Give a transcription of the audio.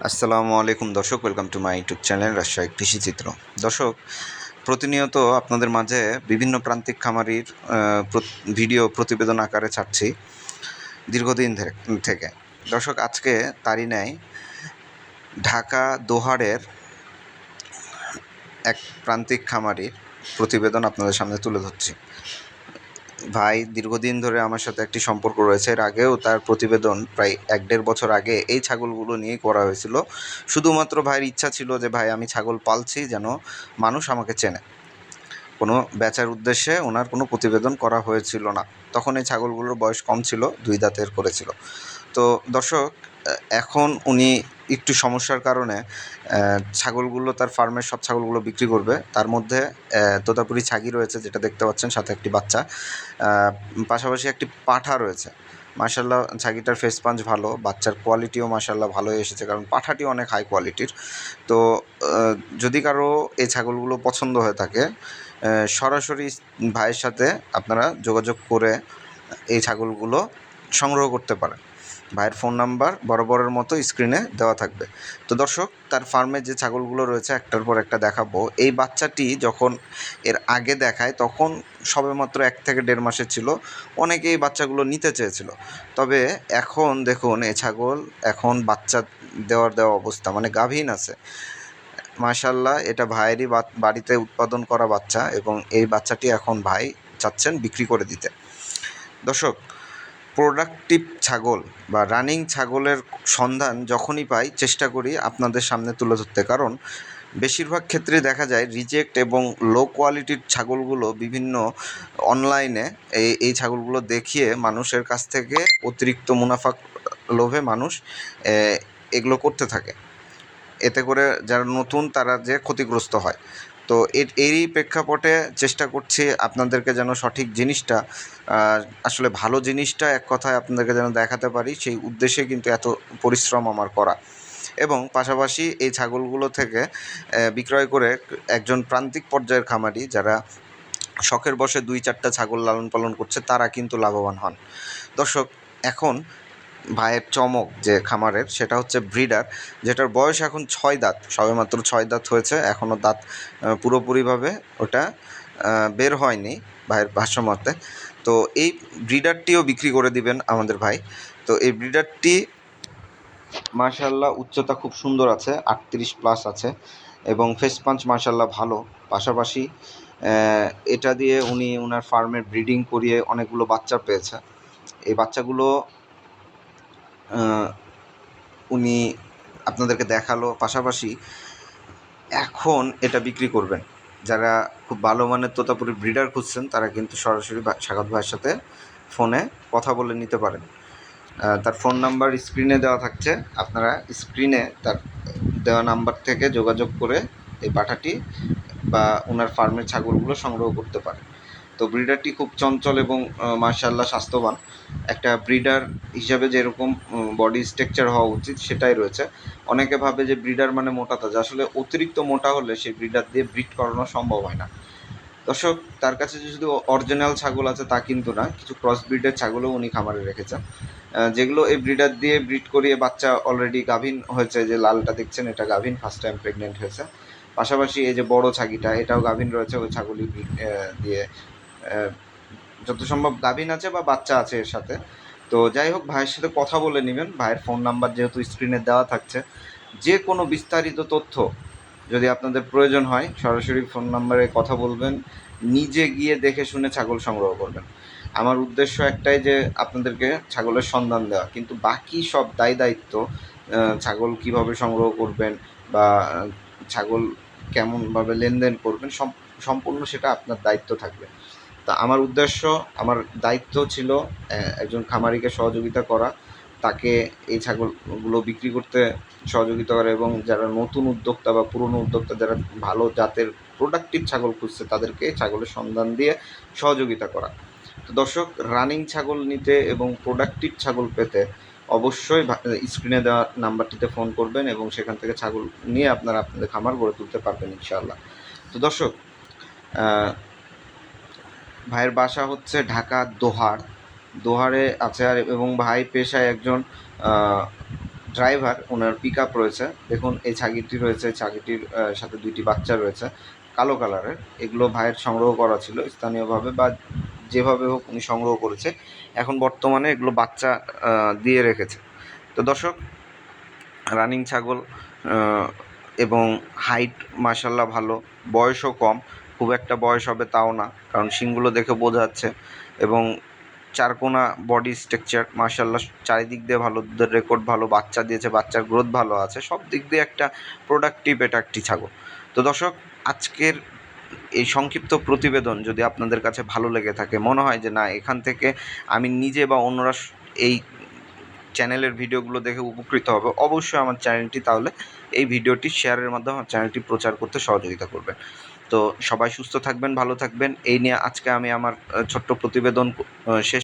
আসসালামু আলাইকুম দর্শক welcome to my YouTube channel Rajshahi কৃষি চিত্র। দর্শক, প্রতিনিয়ত আপনাদের মাঝে বিভিন্ন প্রান্তিক খামারির ভিডিও প্রতিবেদন আকারে ছাড়ছি দীর্ঘদিন থেকে। দর্শক, আজকে তারই নেয় ঢাকা দোহারের এক প্রান্তিক খামারির প্রতিবেদন আপনাদের সামনে তুলে ধরছি। ভাই দীর্ঘদিন ধরে আমার সাথে একটি সম্পর্ক রয়েছে। এর আগেও তার প্রতিবেদন প্রায় এক দেড় বছর আগে এই ছাগলগুলো নিয়েই করা হয়েছিল। শুধুমাত্র ভাইয়ের ইচ্ছা ছিল যে, ভাই, আমি ছাগল পালছি যেন মানুষ আমাকে চেনে। কোনো বেচার উদ্দেশ্যে ওনার কোনো প্রতিবেদন করা হয়েছিল না। তখন এই ছাগলগুলোর বয়স কম ছিল, দুই দাঁতের করেছিল। তো দর্শক এখন উনি একটু সমস্যার কারণে ছাগলগুলো তার ফার্মের সব ছাগলগুলো বিক্রি করবে। তার মধ্যে তোতাপুরি ছাগি রয়েছে যেটা দেখতে পাচ্ছেন, সাথে একটি বাচ্চা। পাশাপাশি একটি পাঠা রয়েছে। মার্শাল্লাহ ছাগিটার ফেস পাঞ্চ ভালো, বাচ্চার কোয়ালিটিও মার্শাল্লাহ ভালোই এসেছে, কারণ পাঠাটি অনেক হাই কোয়ালিটির তো যদি কারও এই ছাগলগুলো পছন্দ হয়ে থাকে সরাসরি ভাইয়ের সাথে আপনারা যোগাযোগ করে এই ছাগলগুলো সংগ্রহ করতে পারেন। ভাইয়ের ফোন নাম্বার বরাবরের মতো স্ক্রিনে দেওয়া থাকবে। তো দর্শক, তার ফার্মে যে ছাগলগুলো রয়েছে, একটার পর একটা দেখাবো। এই বাচ্চাটি যখন এর আগে দেখায়, তখন সবেমাত্র এক থেকে দেড় মাসের ছিল। অনেকেই বাচ্চাগুলো নিতে চেয়েছিল। তবে এখন দেখুন এই ছাগল এখন বাচ্চা দেওয়ার দেওয়া অবস্থা মানে গাভীন আছে। মাশাল্লাহ এটা ভাইয়েরই বাড়িতে উৎপাদন করা বাচ্চা এবং এই বাচ্চাটি এখন ভাই চাচ্ছেন বিক্রি করে দিতে। দর্শক প্রোডাক্টিভ ছাগল বা রানিং ছাগলের সন্ধান যখনই পাই, চেষ্টা করি আপনাদের সামনে তুলে ধরতে। কারণ, বেশিরভাগ ক্ষেত্রে দেখা যায় রিজেক্ট এবং লো কোয়ালিটির ছাগলগুলো বিভিন্ন অনলাইনে এই এই ছাগলগুলো দেখিয়ে মানুষের কাছ থেকে অতিরিক্ত মুনাফা লোভে মানুষ এগুলো করতে থাকে। এতে করে যারা নতুন তারা যে ক্ষতিগ্রস্ত হয়। তো এর, এরই প্রেক্ষাপটে চেষ্টা করছি আপনাদেরকে যেন সঠিক জিনিসটা আসলে ভালো জিনিসটা এক কথায় আপনাদেরকে যেন দেখাতে পারি, সেই উদ্দেশ্যে কিন্তু এত পরিশ্রম আমার করা। এবং পাশাপাশি এই ছাগলগুলো থেকে বিক্রয় করে একজন প্রান্তিক পর্যায়ের খামারি যারা শখের বসে দুই চারটা ছাগল লালন পালন করছে, তারা কিন্তু লাভবান হন। দর্শক, এখন ভাইয়ের চমক যে খামারের, সেটা হচ্ছে ব্রিডার, যেটার বয়স এখন ছয় দাঁত, সবেমাত্র ছয় দাঁত হয়েছে এখনও দাঁত পুরোপুরিভাবে ওটা বের হয়নি ভাইয়ের ভাষ্যমতে। তো এই ব্রিডারটিও বিক্রি করে দিবেন আমাদের ভাই। তো এই ব্রিডারটি মার্শাল্লাহ উচ্চতা খুব সুন্দর আছে, আটত্রিশ প্লাস আছে এবং ফেস পাঞ্চ মার্শাল্লাহ ভালো। পাশাপাশি এটা দিয়ে উনি ওনার ফার্মের ব্রিডিং করিয়ে অনেকগুলো বাচ্চা পেয়েছে। এই বাচ্চাগুলো উনি আপনাদেরকে দেখাল। পাশাপাশি এখন এটা বিক্রি করবেন। যারা খুব ভালো মানের তোতাপুরি ব্রিডার খুঁজছেন, তারা কিন্তু সরাসরি স্বাগত ভাইয়ের সাথে ফোনে কথা বলে নিতে পারেন। তার ফোন নাম্বার স্ক্রিনে দেওয়া থাকছে। আপনারা স্ক্রিনে তার দেওয়া নাম্বার থেকে যোগাযোগ করে এই পাঠাটি বা ওনার ফার্মের ছাগলগুলো সংগ্রহ করতে পারেন। তো ব্রিডারটি খুব চঞ্চল এবং মার্শাল্লাহ স্বাস্থ্যবান। একটা ব্রিডার হিসাবে যেরকম বডি স্ট্রাকচার হওয়া উচিত সেটাই রয়েছে। অনেকে ভাবে যে ব্রিডার মানে মোটা তাজা। আসলে অতিরিক্ত মোটা হলে সেই ব্রিডার দিয়ে ব্রিড করানো সম্ভব হয় না। দর্শক তার কাছে যে শুধু অরিজিনাল ছাগল আছে তা কিন্তু না কিছু ক্রস ব্রিডের ছাগলও উনি খামারে রেখেছেন। যেগুলো এই ব্রিডার দিয়ে ব্রিড করিয়ে বাচ্চা অলরেডি গাভিন হয়েছে যে লালটা দেখছেন এটা গাভিন ফার্স্ট টাইম প্রেগনেন্ট হয়েছে। পাশাপাশি এই যে বড় ছাগিটা এটাও গাভিন রয়েছে ওই আহ, দিয়ে যত সম্ভব গাভিন আছে বা বাচ্চা আছে এর সাথে। তো যাই হোক, ভাইয়ের সাথে কথা বলে নেবেন। ভাইয়ের ফোন নাম্বার যেহেতু স্ক্রিনে দেওয়া থাকছে, যে কোনো বিস্তারিত তথ্য যদি আপনাদের প্রয়োজন হয়, সরাসরি ফোন নাম্বারে কথা বলবেন, নিজে গিয়ে দেখে শুনে ছাগল সংগ্রহ করবেন। আমার উদ্দেশ্য একটাই যে আপনাদেরকে ছাগলের সন্ধান দেওয়া, কিন্তু বাকি সব দায় দায়িত্ব ছাগল কীভাবে সংগ্রহ করবেন বা ছাগল কেমনভাবে লেনদেন করবেন সম্পূর্ণ সেটা আপনার দায়িত্ব থাকবে। তা আমার উদ্দেশ্য, আমার দায়িত্ব ছিল একজন খামারিকে সহযোগিতা করা, তাকে এই ছাগলগুলো বিক্রি করতে সহযোগিতা করা এবং যারা নতুন উদ্যোক্তা বা পুরনো উদ্যোক্তা, যারা ভালো জাতের প্রোডাক্টিভ ছাগল খুঁজছে, তাদেরকে ছাগলের সন্ধান দিয়ে সহযোগিতা করা। তো দর্শক রানিং ছাগল নিতে এবং প্রোডাক্টিভ ছাগল পেতে অবশ্যই স্ক্রিনে দেওয়া নাম্বারটিতে ফোন করবেন এবং সেখান থেকে ছাগল নিয়ে আপনারা আপনাদের খামার গড়ে তুলতে পারবেন ইনশাআল্লাহ। তো দর্শক ভাইয়ের বাসা হচ্ছে ঢাকা দোহার। দোহারে আছে আর এবং ভাই পেশায় একজন ড্রাইভার ওনার পিক আপ রয়েছে। দেখুন, এই ছাগিটি রয়েছে, ছাগিটির সাথে দুইটি বাচ্চা রয়েছে, কালো কালারের। এগুলো ভাইয়ের সংগ্রহ করা ছিল স্থানীয়ভাবে বা যেভাবে হোক উনি সংগ্রহ করেছে। এখন বর্তমানে এগুলো বাচ্চা দিয়ে রেখেছে। তো দর্শক রানিং ছাগল এবং হাইট মাসাল্লাহ ভালো, বয়সও কম। খুব একটা বয়স হবে তাও না, কারণ শিংগুলো দেখে বোঝা যাচ্ছে। এবং চারকোনা বডি স্ট্রাকচার মার্শাল্লাহ চারিদিক দিয়ে ভালো, দুধের রেকর্ড ভালো, বাচ্চা দিয়েছে, বাচ্চার গ্রোথ ভালো আছে, সব দিক দিয়ে একটা প্রোডাক্টিভ এটা একটি ছাগল। তো দর্শক, আজকের এই সংক্ষিপ্ত প্রতিবেদন যদি আপনাদের কাছে ভালো লেগে থাকে, মনে হয় যে না, এখান থেকে আমি নিজে বা অন্যরা এই চ্যানেলের ভিডিওগুলো দেখে উপকৃত হবে, অবশ্যই আমার চ্যানেলটি তাহলে এই ভিডিওটি শেয়ারের মাধ্যমে আমার চ্যানেলটি প্রচার করতে সহযোগিতা করবেন। তো সবাই সুস্থ থাকবেন ভালো থাকবেন। এই নিয়ে আজকে আমি আমার ছোট্ট প্রতিবেদন শেষ